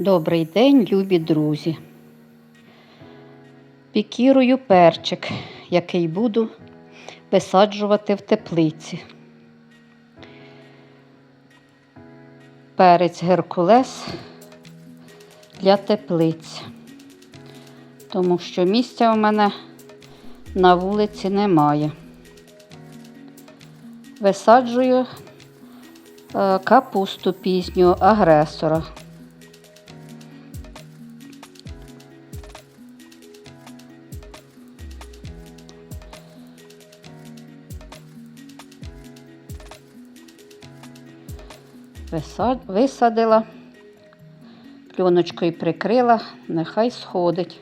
Добрий день, любі друзі. Пікірую перчик, який буду висаджувати в теплиці. Перець Геркулес для теплиць, тому що місця в мене на вулиці немає. Висаджую е, капусту пізню агресора. Висадила, пленочкою прикрила, нехай сходить.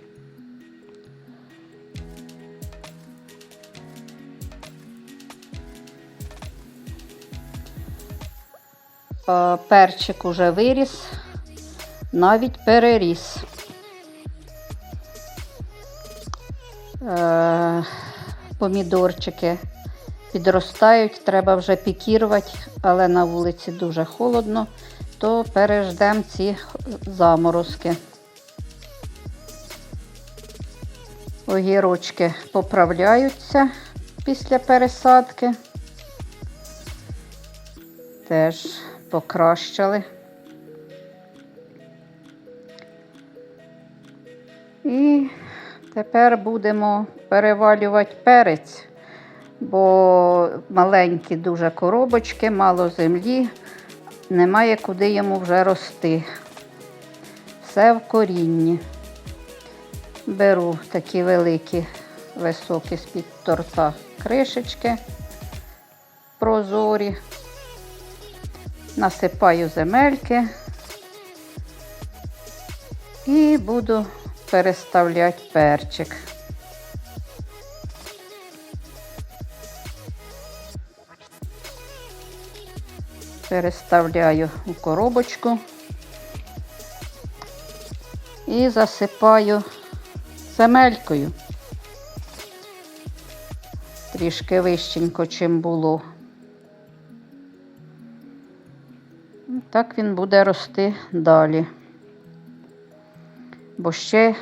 Е, Перчик уже виріс, навіть переріс. Е, Помідорчики підростають, треба вже пікірувати, але на вулиці дуже холодно, то переждемо ці заморозки. Огірочки поправляються після пересадки. Теж покращили. І тепер будемо перевалювати перець бо маленькі дуже коробочки, мало землі, немає куди йому вже рости. Все в корінні. Беру такі великі, високі з-під торта кришечки прозорі, насипаю земельки і буду переставляти перчик. Переставляю у коробочку і засипаю земелькою. Трішки вищенько, чим було. Так він буде рости далі. Бо ще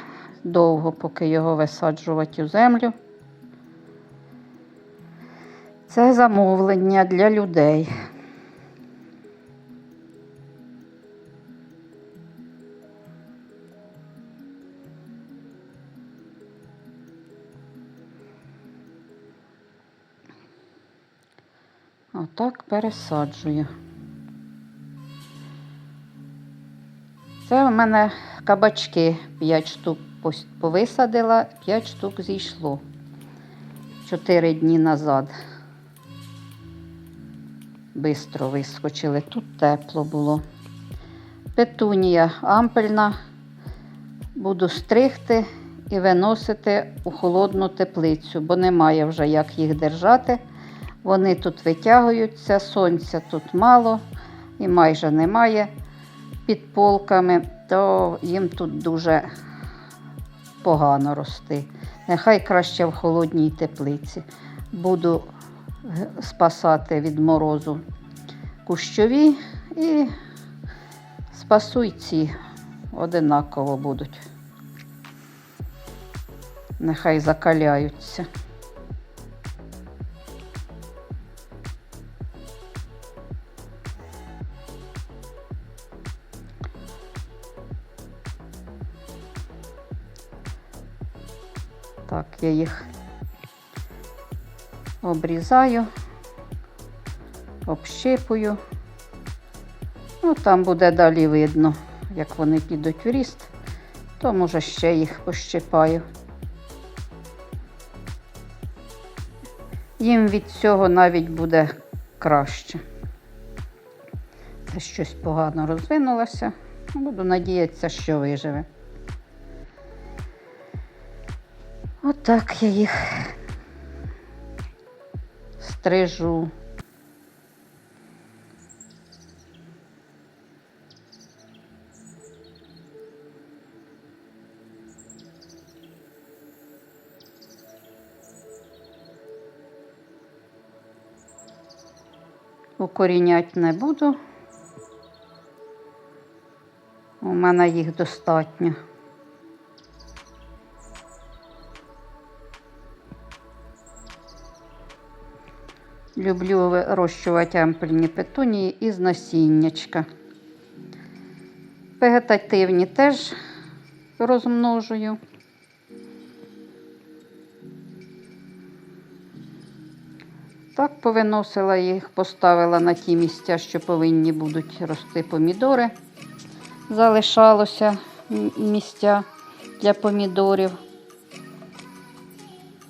довго, поки його висаджувати у землю. Це замовлення для людей. Отак пересаджую. Це в мене кабачки 5 штук повисадила, 5 штук зійшло 4 дні назад. Бистро вискочили, тут тепло було. Петунія ампельна. Буду стригти і виносити у холодну теплицю, бо немає вже як їх держати. Вони тут витягуються, сонця тут мало і майже немає під полками, то їм тут дуже погано рости. Нехай краще в холодній теплиці. Буду спасати від морозу кущові і спасу й ці одинаково будуть. Нехай закаляються. Так, я їх обрізаю, общипую. Ну, там буде далі видно, як вони підуть в ріст, то може ще їх пощипаю. Їм від цього навіть буде краще. Це щось погано розвинулося. Буду надіятися, що виживе. Отак я їх стрижу. Укорінять не буду. У мене їх достатньо. Люблю вирощувати ампельні петунії із насіннячка. Вегетативні теж розмножую. Так, повиносила їх, поставила на ті місця, що повинні будуть рости помідори. Залишалося місця для помідорів.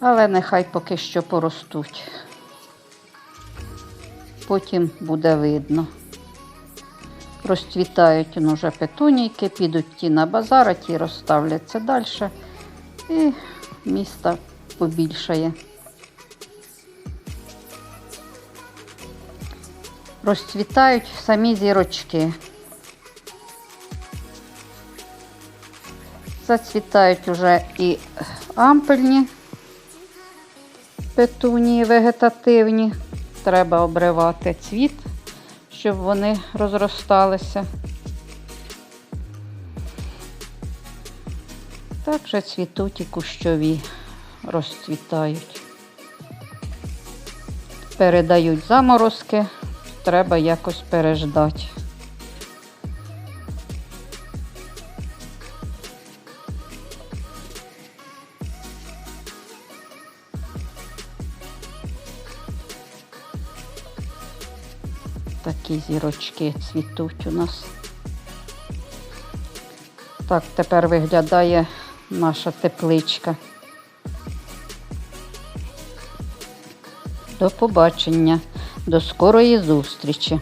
Але нехай поки що поростуть. Потім буде видно. Розцвітають ну, вже петунійки, підуть ті на базар, а ті розставляться далі. І місто побільшає. Розцвітають самі зірочки. Зацвітають уже і ампельні петунії вегетативні. Треба обривати цвіт, щоб вони розросталися. Так же цвітуть і кущові розцвітають. Передають заморозки, треба якось переждати. Такі зірочки цвітуть у нас. Так тепер виглядає наша тепличка. До побачення, до скорої зустрічі.